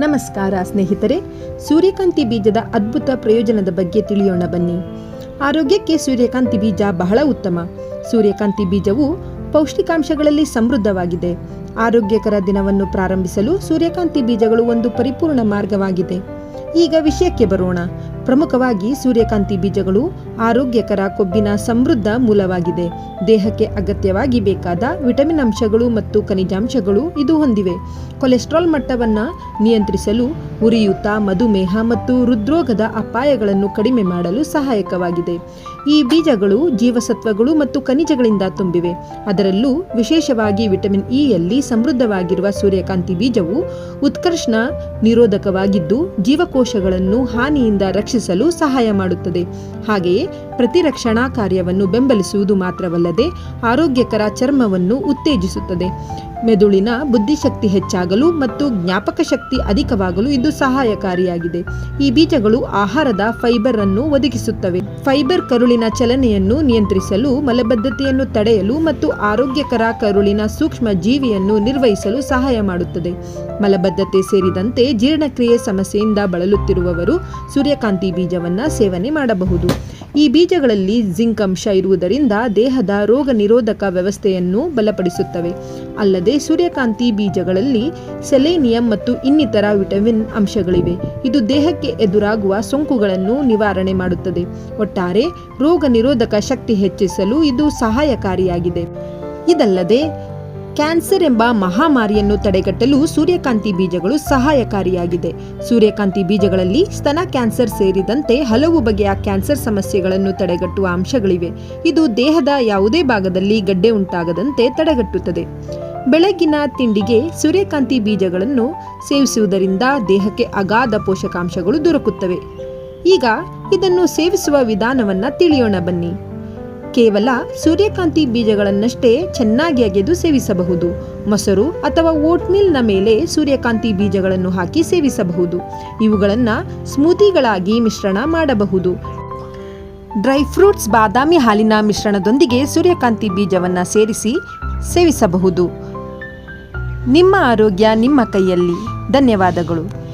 ನಮಸ್ಕಾರ ಸ್ನೇಹಿತರೆ. ಸೂರ್ಯಕಾಂತಿ ಬೀಜದ ಅದ್ಭುತ ಪ್ರಯೋಜನದ ಬಗ್ಗೆ ತಿಳಿಯೋಣ ಬನ್ನಿ. ಆರೋಗ್ಯಕ್ಕೆ ಸೂರ್ಯಕಾಂತಿ ಬೀಜ ಬಹಳ ಉತ್ತಮ. ಸೂರ್ಯಕಾಂತಿ ಬೀಜವು ಪೌಷ್ಟಿಕಾಂಶಗಳಲ್ಲಿ ಸಮೃದ್ಧವಾಗಿದೆ. ಆರೋಗ್ಯಕರ ದಿನವನ್ನು ಪ್ರಾರಂಭಿಸಲು ಸೂರ್ಯಕಾಂತಿ ಬೀಜಗಳು ಒಂದು ಪರಿಪೂರ್ಣ ಮಾರ್ಗವಾಗಿದೆ. ಈಗ ವಿಷಯಕ್ಕೆ ಬರೋಣ. ಪ್ರಮುಖವಾಗಿ ಸೂರ್ಯಕಾಂತಿ ಬೀಜಗಳು ಆರೋಗ್ಯಕರ ಕೊಬ್ಬಿನ ಸಮೃದ್ಧ ಮೂಲವಾಗಿದೆ. ದೇಹಕ್ಕೆ ಅಗತ್ಯವಾಗಿ ಬೇಕಾದ ವಿಟಮಿನ್ ಅಂಶಗಳು ಮತ್ತು ಖನಿಜಾಂಶಗಳು ಇದು ಹೊಂದಿವೆ. ಕೊಲೆಸ್ಟ್ರಾಲ್ ಮಟ್ಟವನ್ನು ನಿಯಂತ್ರಿಸಲು ಉರಿಯೂತ, ಮಧುಮೇಹ ಮತ್ತು ಹೃದ್ರೋಗದ ಅಪಾಯಗಳನ್ನು ಕಡಿಮೆ ಮಾಡಲು ಸಹಾಯಕವಾಗಿದೆ. ಈ ಬೀಜಗಳು ಜೀವಸತ್ವಗಳು ಮತ್ತು ಖನಿಜಗಳಿಂದ ತುಂಬಿವೆ. ಅದರಲ್ಲೂ ವಿಶೇಷವಾಗಿ ವಿಟಮಿನ್ ಇ ಯಲ್ಲಿ ಸಮೃದ್ಧವಾಗಿರುವ ಸೂರ್ಯಕಾಂತಿ ಬೀಜವು ಉತ್ಕರ್ಷಣ ನಿರೋಧಕವಾಗಿದ್ದು ಜೀವಕೋಶಗಳನ್ನು ಹಾನಿಯಿಂದ ರಕ್ಷಿಸಲು ಸಹಾಯ ಮಾಡುತ್ತದೆ. ಹಾಗೆಯೇ ಪ್ರತಿರಕ್ಷಣಾ ಕಾರ್ಯವನ್ನು ಬೆಂಬಲಿಸುವುದು ಮಾತ್ರವಲ್ಲದೆ ಆರೋಗ್ಯಕರ ಚರ್ಮವನ್ನು ಉತ್ತೇಜಿಸುತ್ತದೆ. ಮೆದುಳಿನ ಬುದ್ಧಿಶಕ್ತಿ ಹೆಚ್ಚಾಗಲು ಮತ್ತು ಜ್ಞಾಪಕ ಶಕ್ತಿ ಅಧಿಕವಾಗಲು ಇದು ಸಹಾಯಕಾರಿಯಾಗಿದೆ. ಈ ಬೀಜಗಳು ಆಹಾರದ ಫೈಬರ್ ಅನ್ನು ಒದಗಿಸುತ್ತವೆ. ಫೈಬರ್ ಕರುಳಿನ ಚಲನೆಯನ್ನು ನಿಯಂತ್ರಿಸಲು, ಮಲಬದ್ಧತೆಯನ್ನು ತಡೆಯಲು ಮತ್ತು ಆರೋಗ್ಯಕರ ಕರುಳಿನ ಸೂಕ್ಷ್ಮ ಜೀವಿಯನ್ನು ನಿರ್ವಹಿಸಲು ಸಹಾಯ ಮಾಡುತ್ತದೆ. ಮಲಬದ್ಧತೆ ಸೇರಿದಂತೆ ಜೀರ್ಣಕ್ರಿಯೆ ಸಮಸ್ಯೆಯಿಂದ ಬಳಲುತ್ತಿರುವವರು ಸೂರ್ಯಕಾಂತಿ ಬೀಜವನ್ನು ಸೇವನೆ ಮಾಡಬಹುದು. ಈ ಬೀಜಗಳಲ್ಲಿ ಜಿಂಕ್ ಅಂಶ ಇರುವುದರಿಂದ ದೇಹದ ರೋಗ ನಿರೋಧಕ ವ್ಯವಸ್ಥೆಯನ್ನು ಬಲಪಡಿಸುತ್ತವೆ. ಅಲ್ಲದೆ ಸೂರ್ಯಕಾಂತಿ ಬೀಜಗಳಲ್ಲಿ ಸೆಲೇನಿಯಂ ಮತ್ತು ಇನ್ನಿತರ ವಿಟಮಿನ್ ಅಂಶಗಳಿವೆ. ಇದು ದೇಹಕ್ಕೆ ಎದುರಾಗುವ ಸೋಂಕುಗಳನ್ನು ನಿವಾರಣೆ ಮಾಡುತ್ತದೆ. ಒಟ್ಟಾರೆ ರೋಗ ನಿರೋಧಕ ಶಕ್ತಿ ಹೆಚ್ಚಿಸಲು ಇದು ಸಹಾಯಕಾರಿಯಾಗಿದೆ. ಇದಲ್ಲದೆ ಕ್ಯಾನ್ಸರ್ ಎಂಬ ಮಹಾಮಾರಿಯನ್ನು ತಡೆಗಟ್ಟಲು ಸೂರ್ಯಕಾಂತಿ ಬೀಜಗಳು ಸಹಾಯಕಾರಿಯಾಗಿದೆ. ಸೂರ್ಯಕಾಂತಿ ಬೀಜಗಳಲ್ಲಿ ಸ್ತನ ಕ್ಯಾನ್ಸರ್ ಸೇರಿದಂತೆ ಹಲವು ಬಗೆಯ ಕ್ಯಾನ್ಸರ್ ಸಮಸ್ಯೆಗಳನ್ನು ತಡೆಗಟ್ಟುವ ಅಂಶಗಳಿವೆ. ಇದು ದೇಹದ ಯಾವುದೇ ಭಾಗದಲ್ಲಿ ಗಡ್ಡೆ ಉಂಟಾಗದಂತೆ ತಡೆಗಟ್ಟುತ್ತದೆ. ಬೆಳಗಿನ ತಿಂಡಿಗೆ ಸೂರ್ಯಕಾಂತಿ ಬೀಜಗಳನ್ನು ಸೇವಿಸುವುದರಿಂದ ದೇಹಕ್ಕೆ ಅಗಾಧ ಪೋಷಕಾಂಶಗಳು ದೊರಕುತ್ತವೆ. ಈಗ ಇದನ್ನು ಸೇವಿಸುವ ವಿಧಾನವನ್ನು ತಿಳಿಯೋಣ ಬನ್ನಿ. ಕೇವಲ ಸೂರ್ಯಕಾಂತಿ ಬೀಜಗಳನ್ನಷ್ಟೇ ಚೆನ್ನಾಗಿ ಅಗೆದು ಸೇವಿಸಬಹುದು. ಮೊಸರು ಅಥವಾ ಓಟ್ಮಿಲ್ನ ಮೇಲೆ ಸೂರ್ಯಕಾಂತಿ ಬೀಜಗಳನ್ನು ಹಾಕಿ ಸೇವಿಸಬಹುದು. ಇವುಗಳನ್ನು ಸ್ಮೂತಿಗಳಾಗಿ ಮಿಶ್ರಣ ಮಾಡಬಹುದು. ಡ್ರೈ ಫ್ರೂಟ್ಸ್ ಬಾದಾಮಿ ಹಾಲಿನ ಮಿಶ್ರಣದೊಂದಿಗೆ ಸೂರ್ಯಕಾಂತಿ ಬೀಜವನ್ನು ಸೇರಿಸಿ ಸೇವಿಸಬಹುದು. ನಿಮ್ಮ ಆರೋಗ್ಯ ನಿಮ್ಮ ಕೈಯಲ್ಲಿ. ಧನ್ಯವಾದಗಳು.